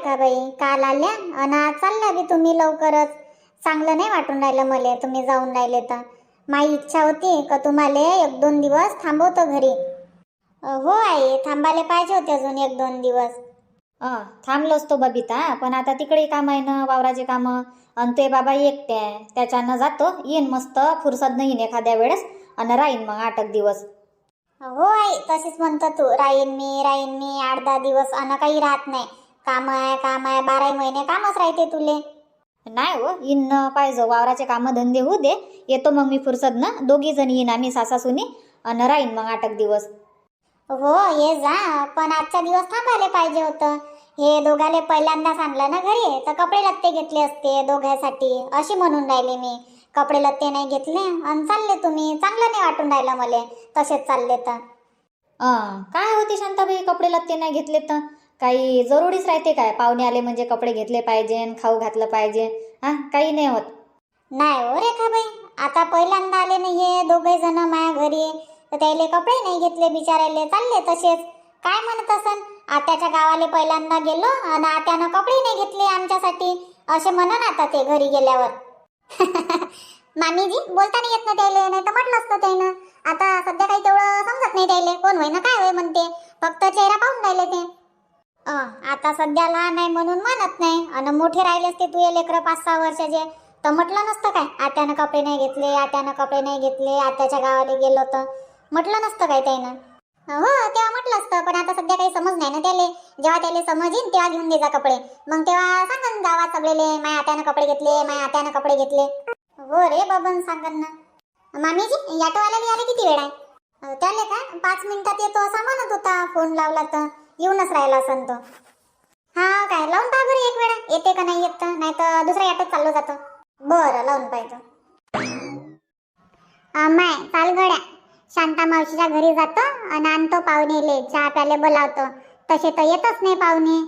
रेखाबाई काल आल्या अन आज चालल्या बी तुम्ही लवकरच. चांगलं नाही वाटून राहिलं मला तुम्ही जाऊन राहिले तर. माझी इच्छा होती का तुम्हाला एक दोन दिवस थांबवतो घरी. हो आई थांबायला पाहिजे होते अजून एक दोन दिवस. अं, थांबलोच तो बबिता पण आता तिकडे काम आहे ना वावराचे कामं. आणि ते बाबा एकटे आहे त्याच्यानं जातो येईन मस्त फुरसत नाही येईन एखाद्या वेळेस आणि राहीन मग आठ एक दिवस. हो आई तशीच म्हणतो तू राहीन मी राहीन मी आठ दहा दिवस अन काही राहत नाही. काम आहे काम आहे बाराही महिने कामच राहते तुले. नाही हो येईन न पाहिजे वावराचे कामं धंदे होऊ दे. येतो मग मी फुरसत ना दोघी जण येईन आम्ही सासा सुनी आणि राहीन मग आठ एक दिवस. हो ये जा पण आजचा दिवस थांबायला पाहिजे होतं. हे दोघाले पहिल्यांदाच आणलं ना घरी तर कपडे लत्ते घेतले असते दोघांसाठी अशी म्हणून राहिले मी. कपडे लत्ते नाही घेतले आणि चालले तुम्ही चांगलं नाही वाटून राहिलं मला तसेच चालले तर. काय होते शांताबाई कपडे लत्ते नाही घेतले तर? काही जरुरीच राहते काय? पाहुणे आले म्हणजे कपडे घेतले पाहिजे खाऊ घातलं पाहिजे. हा काही नाही होत. नाही हो रेखाबाई आता पहिल्यांदा आले नाही हे दोघे जण माया घरी. तर त्याले कपडे नाही घेतले बिचारायले चालले तसेच. काय म्हणत असन? आत्याच्या गावाले पहिल्यांदा गेलो आणि आत्यानं कपडे नाही घेतले आमच्यासाठी. असे म्हणन आता ते घरी गेल्यावर. मामीजी बोलता नाही येत ना त्याले. नाही तर म्हटलं असतं त्यानं. आता सध्या काही तेवढं समजत नाही त्याले. कोण होय ना काय होय म्हणते. फक्त चेहरा पाहून राहिले ते. अं, आता सध्या लहान आहे म्हणून म्हणत नाही. आणि मोठे राहिले असते तू लेकरं पाच सहा वर्षाचे. तर म्हटलं नसतं काय? आत्यानं कपडे नाही घेतले आत्यानं कपडे नाही घेतले आत्याच्या गावाला गेलो तर म्हटलं नसतं काय त्यानं? हो तेव्हा म्हटलं असतं पण आता सध्या काही समज नाही ना त्याले. जेव्हा त्याले समज येईन तेव्हा घेऊन देजा कपडे. मग तेव्हा सांगन गावात सगळेले माय आत्यानं कपडे घेतले माया आत्यानं कपडे घेतले. हो रे बाबन सांगन ना. मामीजी याटोवाल्याला यायला किती वेळ? आहे अं, त्याले काय? पाच मिनिटात येतो असा म्हणत होता फोन लावला तर. येऊनच राहिला असन तो हा काय लावून पहा घरी एक वेळा. येते का नाही येत नाही तर दुसऱ्या ऑटोत चाललो जातो. बरं लावून पाहिजे. माय चाल गड्या. शांता मावशीच्या घरी जातो आणि आणतो पाहुणेले चहा प्याले बोलावतो. तसे तर येतच नाही पाहुणे.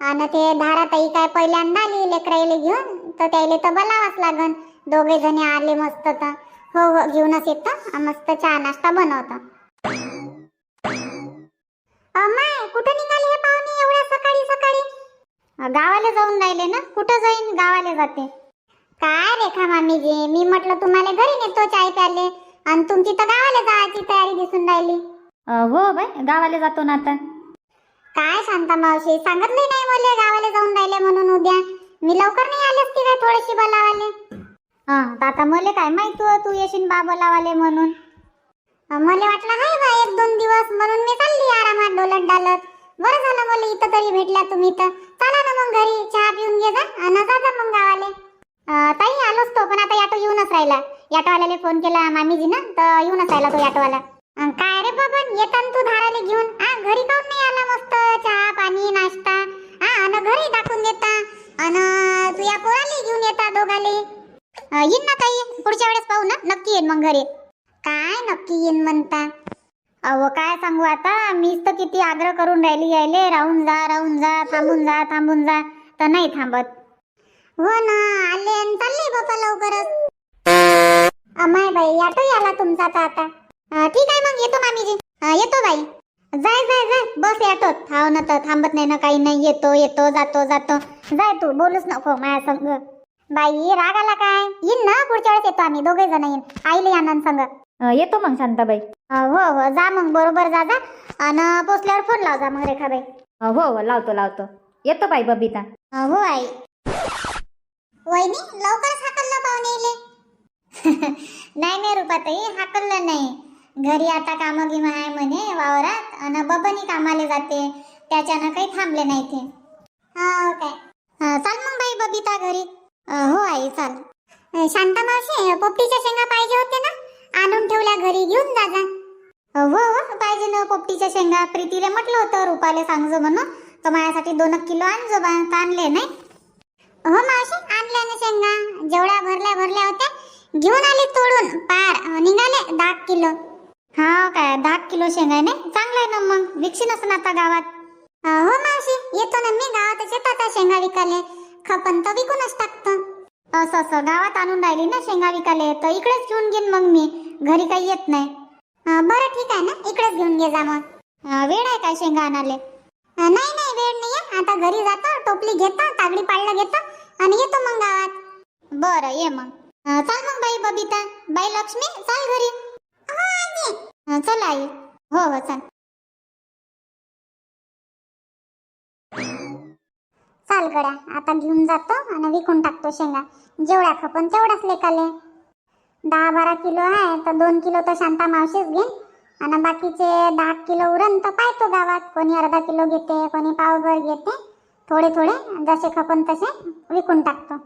आणि ते धाराताई काय पहिल्यांदा आली लेकराईले घेऊन तर त्याले तर बोलावाच लागन. दोघे जणी आले मस्त तर. हो हो घेऊनच येतो. मस्त चहा नाश्ता बनवतो. अमाय कुठं निघाले हे पाहुणे? एवढ्या सकाळी सकाळी. अ, गावाला जाऊन राहिले ना? कुठं जाईन? गावाला जाते. काय रेखा मामीजी? मी म्हटलं तुम्हाला घरी नेतो चाय प्याले आणि तुमची तर गावाला जायची तयारी दिसून राहिली. अं, हो बाय गावाला जातो ना आता. काय शांता मावशी? सांगितली नाही मला गावाला जाऊन राहिले म्हणून उद्या. मी लवकर नाही आले असते काय थोडीशी बोलावाले? हा तर आता मला काय माहीत हो, तू येशील बा बोलावाले म्हणून. मला वाटलं हाय बा एक दोन दिवस म्हणून मी चालली आरामात डोलत डालत. बरं झालं मला इथं तरी भेटल्या तुम्ही तर. चला ना मग घरी चहा पिऊन घे जा आणि जा जा मग गावाले. ताई आलोच तो पण आता याटो येऊनच राहिला. ऑटोवाल्याला फोन केला मामीजी ना तर येऊनच राहिला तो ऑटोवाला अन काय रे बाबा येतान तू धाराले घेऊन. आ घरी काऊन नाही आला मस्त? चहा पाणी नाश्ता? हा अन घरी टाकून देता. अन तू या पोराले घेऊन येता दोघाले. येईन ना ताई पुढच्या वेळेस पाहू ना. नक्की येईन मग घरी. काय नक्की येईन म्हणता? अहो काय सांगू आता? मीच तर किती आग्रह करून राहिली यायले. राहून जा राहून जा थांबून जा थांबून जा. तर नाही थांबत. हो ना आले आणि चालले बाबा लवकरच. अमाय बाई ऑटो आला तुमचा तर आता. ठीक आहे मग येतो मामीजी. येतो बाई. जाय जाय जाय. बस ऑटोत. हाव ना तर थांबत नाही ना काही नाही. येतो येतो जातो जातो. जाय तू बोलूच नको माया संग. बाई राग आला काय? येईन ना? पुढच्या वेळेस येतो आम्ही. दोघे जण येईन. आईले आनंद संग. येतो मग शांताबाई. हो हो जा मग बरोबर जा जा. आणि पोचल्यावर फोन लाव जा मग रेखाबाई. हो हो लावतो लावतो. येतो बाई बबिता. हो आई. वहिनी लवकरच हाकललं पाहुणे नाही नाही रुपाताई हाकललं नाही. घरी आता कामं गिमं आहे म्हणे वावरात. आणि बबनी कामाला जाते. त्याच्यानं काही थांबले नाही ते. हो काय. अं, चाल मग बाई बबिता घरी. अं, हो आई चाल. अं, शांता मावशी पोपटीच्या शेंगा पाहिजे होते ना? आणून ठेवल्या घरी घेऊन जा जा. हो पाहिजे ना पोपटीच्या शेंगा प्रीतीला म्हटलं होतं रुपाले सांगजो म्हणून. तर माझ्यासाठी दोन किलो आणजो बा आणले नाही. हो मावशी आणल्या ना शेंगा. जेवढ्या भरल्या भरल्या होत्या. घेऊन आले तोडून पार. निघाले दहा किलो. हा काय दहा किलो शेंगा नाही? चांगलं आहे ना मग. विकशील असं आता गावात. हो मावशी येतो ना मी. गावातच येतो आता शेंगा विकाले खपन तर विकूनच टाकतो. असं असं गावात आणून राहिली ना शेंगा विकाले तर इकडेच घेऊन घेईन मग मी. घरी काही येत नाही. अं, बरं ठीक आहे ना इकडेच घेऊन घे जा मग. अं, वेळ आहे काय शेंगा आणाले अं, नाही नाही वेळ नाही आहे आता आता घरी जातो टोपली घेतो तागडी पाळलं घेतो आणि येतो मग गावात. बरं ये मग. अं, चाल मग बाई बबिता. बाई लक्ष्मी चाल घरी. हो, अं, चल आई. हो हो चाल. चाल गड्या आता घेऊन जातो आणि विकून टाकतो शेंगा. जेवढ्या खपन तेवढ्याच लेकाले. दहा बारा किलो आहे तर दोन किलो तर शांता मावशीच घेईन. आणि बाकीचे दहा किलो उरण तर पाहतो गावात. कोणी अर्धा किलो घेते कोणी पावभर घेते. थोडे थोडे जसे खपन तसे विकून टाकतो.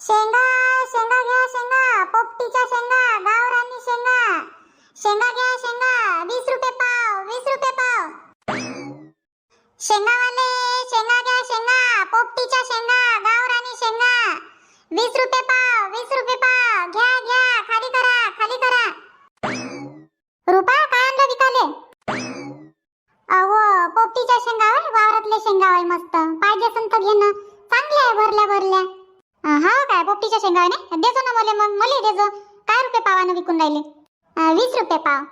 शेंगा शेंगा घ्या शेंगा. पोपटीच्या शेंगा गावरानी शेंगा. शेंगा घ्या शेंगा. वीस रुपये पाव वीस रुपये पाव. शेंगा घ्या शेंगा पोपटीच्या शेंगा गावरानी शेंगा वीस रुपये पाव वीस रुपये पाव घ्या घ्या खाली करा खाली करा रुपा काय आणलं विकाले अहो पोपटीच्या शेंगा होय वावरातले शेंगा होय मस्त पाहिजे असेल तर घे ना चांगले आहे भरल्या भरल्या अं, हा काय पोपटीच्या शेंगा आहे ना देजो ना मले मग. मले देजो. काय रुपये पावानं विकून राहिले? अं, वीस रुपये पाव.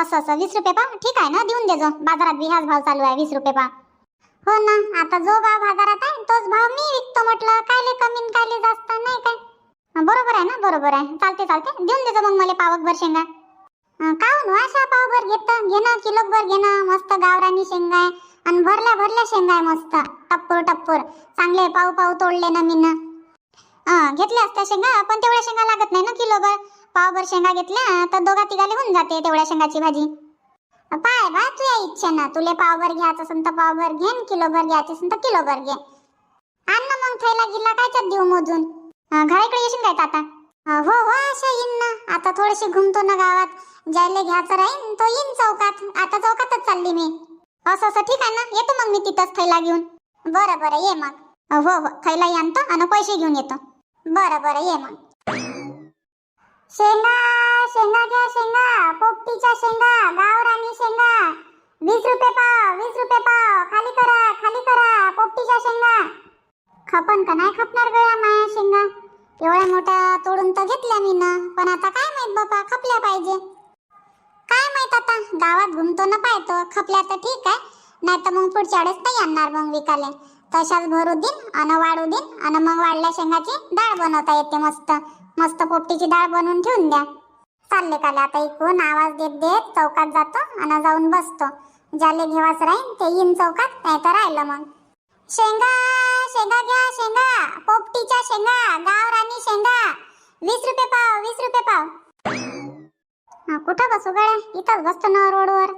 असं असं. वीस रुपये पाव? ठीक आहे ना? देऊन देजो. बाजारात बी हाच भाव चालू आहे वीस रुपये पाव. हो ना. आता जो भाव बाजारात आहे तोच भाव मी विकतो म्हटलं. कायले कमी न कायले जास्त? नाही काय? अं, बरोबर आहे ना? बरोबर आहे. चालते चालते. देऊन देजो मग मला पावकभर शेंगा. अं, काहून हो? अशा पावभर घेतं. घेणं किलोभर घेणं मस्त गावरानी शेंगा आहे. आणि भरल्या भरल्या शेंगा आहे मस्त. टप्पूर टप्पूर. चांगले पाव पाव तोडले ना मीनं. ना घेतल्या असत्या शेंगा पण तेवढ्या शेंगा लागत नाही ना किलोभर. पावभर शेंगा घेतल्या तर दोघा तिघाले होऊन जाते तेवढ्या शेंगाची भाजी. पाय बा तुझ्या इच्छेनं. तुले पावभर घ्यायचं असेल तर पावभर घे किलोभर घ्यायचं असेल तर किलोभर घे. आण ना मग थैला गिल्ला कायच्यात देऊ मोजून? घराकडे येशील काय आता? हो हो अशा येईन ना. आता थोडीशी घुमतो ना गावात. ज्याले घ्यायचं राहीन तो येईन चौकात. आता चौकातच चालली मी. असं असं ठीक आहे ना? येतो मग मी तिथंच थैला घेऊन. बरं बरं ये मग. हो हो थैला आणतो आणि पैसे घेऊन येतो. बरं बरं ये मग. शेंगा शेंगा घ्या शेंगा. पोपटीच्या शेंगा गावरानी शेंगा. वीस रुपये पाव वीस रुपये पाव. खाली करा खाली करा. पोपटीच्या शेंगा. खपन का नाही खपणार गळ्या माया शेंगा? एवढ्या मोठ्या तोडून तर घेतल्या मी ना. पण आता काय माहीत बापा खपल्या पाहिजे. काय माहीत आता? गावात घुमतो ना पाहतो. खपल्या तर ठीक आहे. नाही तर मग पुढच्या वेळेस नाही आणणार मग विकाले. तशाच भरू देईन आणि वाढू देईन आणि मग वाढल्या शेंगाची डाळ बनवता येते मस्त. मस्त पोपटीची डाळ बनवून ठेवून द्या. चालले काले आता इकून आवाज देत देत चौकात जातो आणि जाऊन बसतो. ज्याले घेवाच राहीन ते येईन चौकात नाही तर राहिलं मग. शेंगा शेंगा घ्या शेंगा. पोपटीच्या शेंगा गावरानी शेंगा. वीस रुपये पाव वीस रुपये पाव. कुठं बसू गड्या इथंच बसतो ना रोडवर.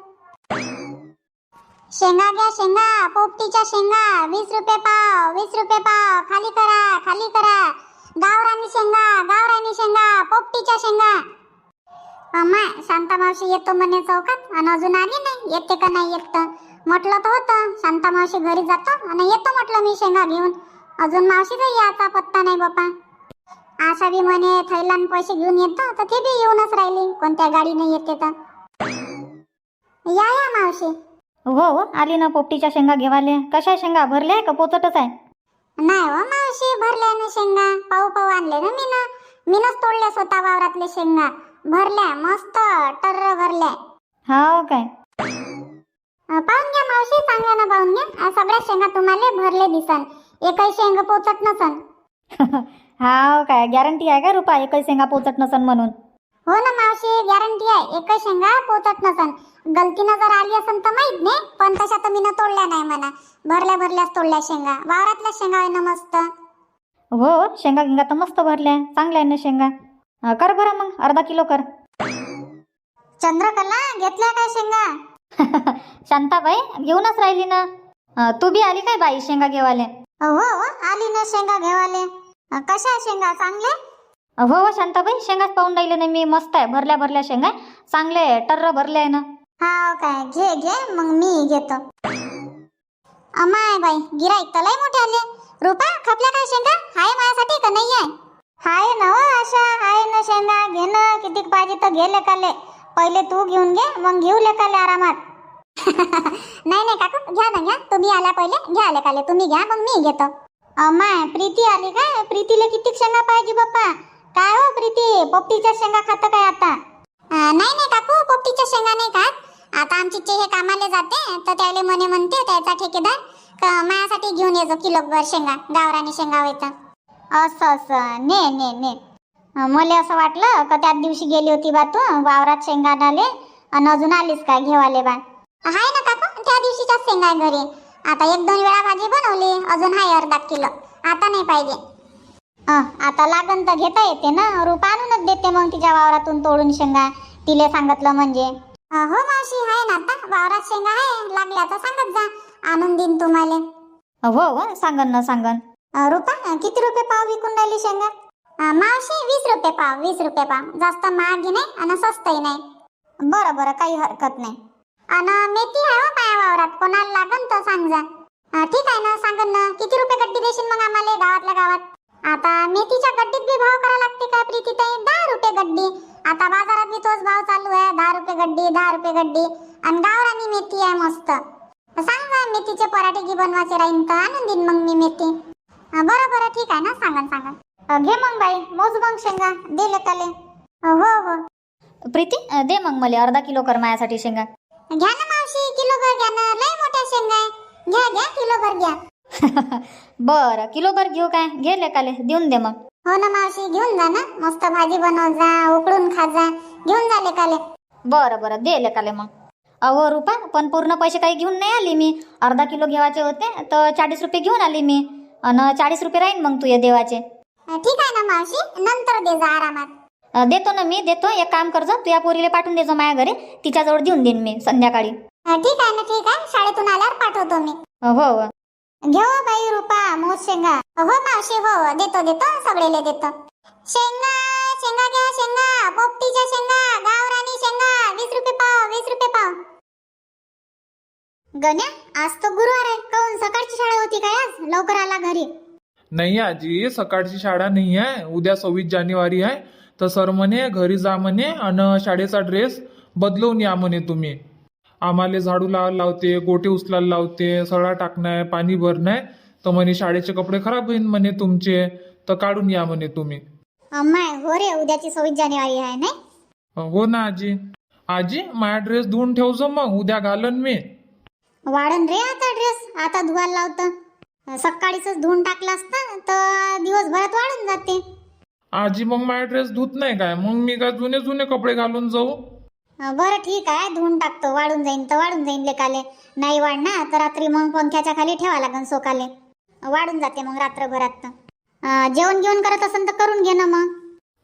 शेंगा घ्या शेंगा. पोपटीच्या शेंगा. वीस रुपये पाव वीस रुपये पाव. खाली करा खाली करा. गावरानी शेंगा गावरानी शेंगा पोपटीच्या शेंगा. अम्मा शांता मावशी येतो म्हणे चौकात. आणि अजून आली नाही. येते का नाही येत तर. म्हटलं तर होतं. शांता मावशी घरी जातो. आणि येतो म्हटलं मी शेंगा घेऊन. अजून मावशीचा याचा पत्ता नाही बापा. आशा बी म्हणे थैलान पैसे घेऊन येतो. तर ते बी येऊनच राहिली. कोणत्या गाडीने येते तर? या या मावशी. हो हो आली ना पोपटीच्या शेंगा घेवाले. कशा शेंगा? भरल्या आहे का? पोचटच आहे. नाही हो मावशी भरल्या ना शेंगा. पाऊ पाऊ आणले ना मी ना मीनच तोडल्या स्वतः वावरातले शेंगा. भरल्या मस्त टर्र भरल्या. हो काय? अं, पाहून घ्या मावशी चांगल्या ना पाहून घ्या. अं, सगळ्या शेंगा तुम्हाला भरले दिसन. एकही शेंग पोचत नसन. हा काय? गॅरंटी आहे का रुपा? एकही शेंगा पोचत नसन म्हणून? हो ना मावशी गॅरंटी आहे. एकही शेंगा पोचत नसन. गलतीनं जर आली असन तर माहीत नाही पण तशा तर मीनं तोडल्या नाही म्हणा. भरल्या भरल्याच तोडल्या शेंगा. वावरातल्या शेंगा आहे ना मस्त. हो शेंगा गिंगा तर मस्त भरल्या. चांगल्या आहे ना शेंगा. अं, कर बरं मग अर्धा किलो कर. चंद्रकला घेतल्या काय शेंगा? शांताबाई घेऊनच राहिली ना. अं, तू बी आली काय बाई शेंगा घेवाले? हो आली ना शेंगा घेवाले. अं, कशा आहे शेंगा? चांगल्या हो हो शांताबाई शेंगाच पाहून राहिले ना मी. मस्त आहे भरल्या भरल्या शेंगा. चांगले आहे, टर्र भरले आहे ना. हा हो काय. घे घे मग मी घेतो. अमाय बाई गिराईक तर लय मोठे आले. रुपा खपल्या काय शेंगा? हाय माझ्यासाठी का नाही आहे? हाय ना हो आशा. हाय ना शेंगा. घे ना किती पाहिजे तर घे लेकाले. पहिले तू घेऊन घे मग घेऊ लेकाले आरामात. नाही नाही काकू घ्या ना घ्या. तुम्ही आल्या पहिले घ्या लेकाले. तुम्ही घ्या मग मी घेतो. अमाय प्रीती आली काय? प्रीतीला किती शेंगा पाहिजे बाप्पा? काय हो प्रीती? पोपटीच्या शेंगा खातं काय आता? नाही नाही काकू पोपटीच्या शेंगा नाही खात. आता आमची चे हे कामाला जाते तर त्याले म्हणे म्हणते त्याचा ठेकेदार का माझ्यासाठी घेऊन येतो किलोभर शेंगा गावरानी शेंगा होता असं असं. ने ने ने. मला असं वाटलं का त्याच दिवशी गेली होती बा तू वावरात शेंगा आले आणि अजून आलीस काय घेवाले बा? हाय ना काका त्या दिवशीच्याच शेंगा घरी. आता एक दोन वेळा भाजी बनवली अजून हाय अर्धा किलो. आता नाही पाहिजे. आता लागन तर घेता येते ना. रूप आणूनच देते मग तिच्या वावरातून तोडून शेंगा. तिले सांगितलं म्हणजे. हो मावशी आहे ना आता. वावरात शेंगा आहे. लागल्या तर सांगत जा. आणून देईन तुम्हाला. हो हो. सांगन ना सांगन. रुपा किती रुपये पाव विकून राहिली शेंगा? मावशी वीस रुपये पाव वीस रुपये पाव. जास्त महागही नाही आणि स्वस्तही नाही. बरं बरं. काही हरकत नाही. आणि मेथी आहे हो माया वावरात. कोणाला लागन तर सांग जा. ठीक आहे ना सांगन ना. किती रुपये गड्डी देशील मग आम्हाला? गावातल्या गावात. आता मेथीच्या गड्डीत बी भाव करा लागते का प्रीती ताई? दहा रुपये गड्डी. आता बाजारात बी तोच भाव चालू आहे. दहा रुपये गड्डी दहा रुपये गड्डी. आणि गावरानी मेथी आहे मस्त. सांग मेथीचे पराठे की बनवायचे राहीन तर आणून देईन मग मी मेथी. बरं बरं ठीक आहे ना? सांगन सांगन अं, घे मग बाई. मोज मग शेंगा. दे लेकाले हो हो. प्रीती दे मग मला अर्धा किलो कर माझ्यासाठी शेंगा. घ्या ना मावशी किलो भर घ्या ना. लय मोठ्या शेंगा आहे. घ्या घ्या किलो भर घ्या. बरं किलो भर घेऊ काय? घे लेकाले देऊन दे मग. हो ना मावशी घेऊन जा ना. मस्त भाजी बनव जा उकडून खा जा. घेऊन जा लेकाले बरं बरं दे लेकाले मग. अहो रुपा पण पूर्ण पैसे काही घेऊन नाही आली मी. अर्धा किलो घेवायचे होते तर चाळीस रुपये घेऊन आली मी. आणि चाळीस रुपये राहीन मग तुझे देवाचे. ठीक आहे ना मावशी. नंतर दे जा आरामात. अं, देतो ना मी देतो. एक काम करजो तू या पोरीला पाठवून देजो माझ्या घरी. तिच्याजवळ देऊन देईन मी संध्याकाळी. अं, ठीक आहे ना ठीक आहे. शाळेतून आल्यावर पाठवतो मी. हो हो. घेऊ हो बाई रुपा मोज शेंगा. हो मावशी हो देतो देतो सगळेले देतो. शेंगा शेंगा घ्या शेंगा. पोपटीच्या शेंगा गावरानी शेंगा. वीस रुपये पाव वीस रुपये पाव. गण्या आज तो गुरुवार आहे. काऊन सकाळची शाळा होती काय आज? लवकर आला घरी. नाही आजी सकाळची शाळा नाही आहे. उद्या सव्वीस जानेवारी आहे. तर सर म्हणे घरी जा म्हणे आणि शाळेचा ड्रेस बदलवून या म्हणे तुम्ही. आम्हाला झाडू लावायला लावते गोटे उचलायला लावते सळा टाकणार पाणी भरणार. तर म्हणे शाळेचे कपडे खराब होईन म्हणे तुमचे. तर काढून या म्हणे तुम्ही. अम्माय हो रे उद्याची सव्वीस जानेवारी आहे नाही? हो ना आजी. आजी माझा ड्रेस धुवून ठेवजो मग उद्या घालन मी. वाढन रे आता ड्रेस आता धुवायला लावतं. सकाळीच धुवून टाकला असता तर दिवसभरात वाढून जाते. आजी मग माझा ड्रेस धुत नाही काय? मग मी काय जुने जुने कपडे घालून जाऊ? बरं ठीक आहे धुवून टाकतो वाढून जाईन तर वाढून जाईन लेकाले. नाही वाढणार तर रात्री मग पंख्याच्या खाली ठेवा लागन सोकाले. वाढून जाते मग रात्रभरात तर. जेवण घेऊन करत असेल तर करून घे ना मग.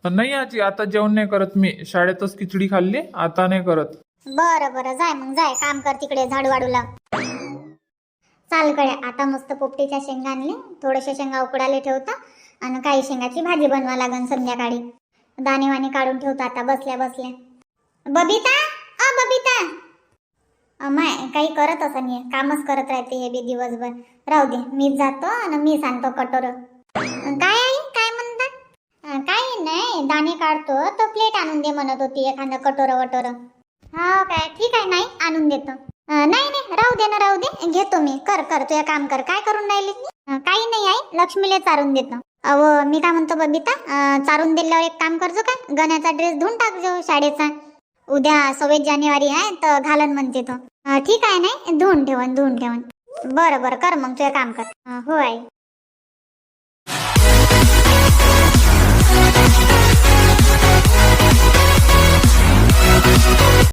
नाही आजी आता जेवण नाही करत मी. शाळेतच खिचडी खाल्ली आता नाही करत. बरं बरं जाय मग जाय. काम कर तिकडे झाडू वाढू लाव चाल कडे आता मस्त पोपटीच्या शेंगा आणले. थोडेसे शेंगा उकडाले ठेवता आणि काही शेंगाची भाजी बनवा लागन संध्याकाळी. दाणे वाणे काढून ठेवता आता बसल्या बसल्या. बबिता? अ बबिता. अमाय काही करत असं नाही. कामच करत राहते हे बी दिवसभर. राहू दे मीच जातो आणि मी सांगतो कटोर. काय आई? काय म्हणता? काय काही नाही दाणे काढतो. तो प्लेट आणून दे म्हणत होती एखादं कटोर वटोर. हा हो काय? ठीक आहे नाही आणून देतो. नाही नाही राहू दे ना राहू दे. घेतो मी. कर कर तुझं काम कर. काय करून राहिली? काही नाही आई लक्ष्मीला चारून देतो. अहो मी काय म्हणतो बबिता? चारून दिल्यावर एक काम करजो काय गण्याचा ड्रेस धुवून टाकजो शाळेचा. उद्या सव्वीस जानेवारी आहे तर घालन म्हणते तो. अं, ठीक आहे नाही? धुवून ठेवन धुवून ठेवन. बरं बरं कर मग तुझं काम कर. अं, हो आई.